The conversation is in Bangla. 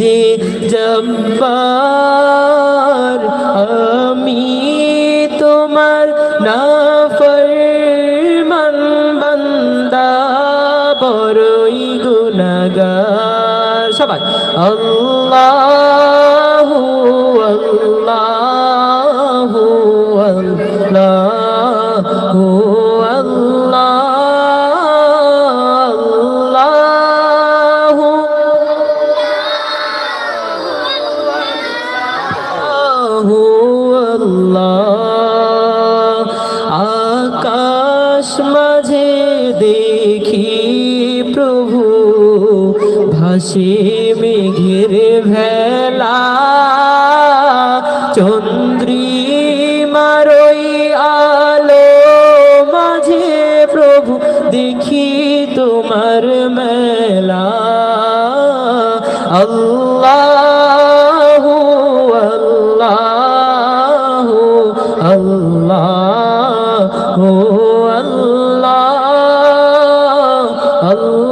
যে জব্বার আমি তোমার নাফরমান বান্দা বড়ই গুনাগার। সবাই আল্লাহু আসে মেঘের ভেলা চন্দ্রিমারই আলো মাঝে প্রভু দেখি তোমার মেলা। আল্লাহ আল্লাহ আল্লাহ আল্লাহ আল্লাহ